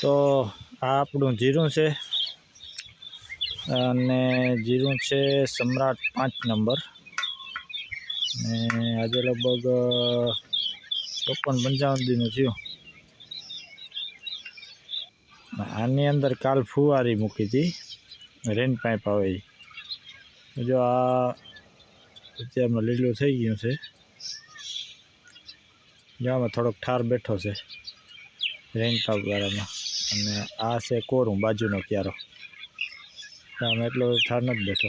તો આ આપણું જીરું છે. અને જીરું છે સમ્રાટ પાંચ નંબર. ને આજે લગભગ ચોપન પંચાવન દીનું થયું. આની અંદર કાલ ફુવારી મૂકી હતી. રેન પાઇપ આવે. જો આ અત્યારમાં લીલું થઈ ગયું છે. જો થોડોક ઠાર બેઠો છે. રેન પાઇપ વાળામાં અને આ છે કોરું બાજુનો ક્યારો. આમ એટલો ઠાર નથી બેઠો.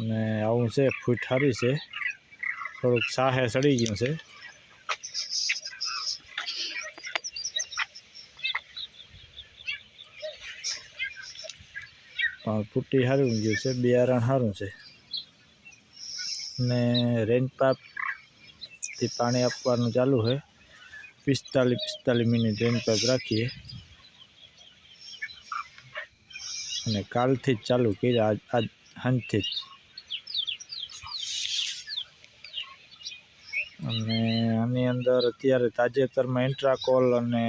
અને આવું છે, ફૂટ હારી છે. થોડુંક સાહે સડી ગયું છે. પણ પુટ્ટી સારું ગયું છે, બિયારણ સારું છે. ને રેન પાઇપથી પાણી આપવાનું ચાલુ છે. પિસ્તાલીસ પિસ્તાલીસ મિનિટ પાઇપ રાખીએ. અને કાલથી જ ચાલુ કર્યા, આજ આજ જ. અને આની અંદર અત્યારે તાજેતરમાં ઇન્ટ્રાકોલ અને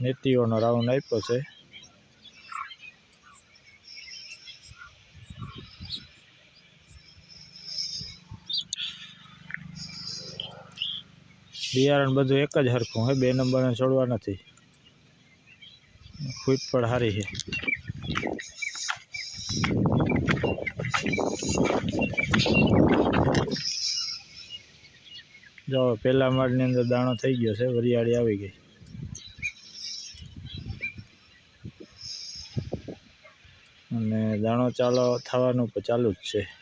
નેટીઓનો રાઉન્ડ આપ્યો છે. બિયારણ બધું એક જ હરખું હોય, બે નંબરને છોડવા નથી. ફૂટ પણ સારી છે. જો પહેલા માળની અંદર દાણો થઈ ગયો છે, વરિયાળી આવી ગઈ. અને દાણો ચાલો થવાનું ચાલુ જ છે.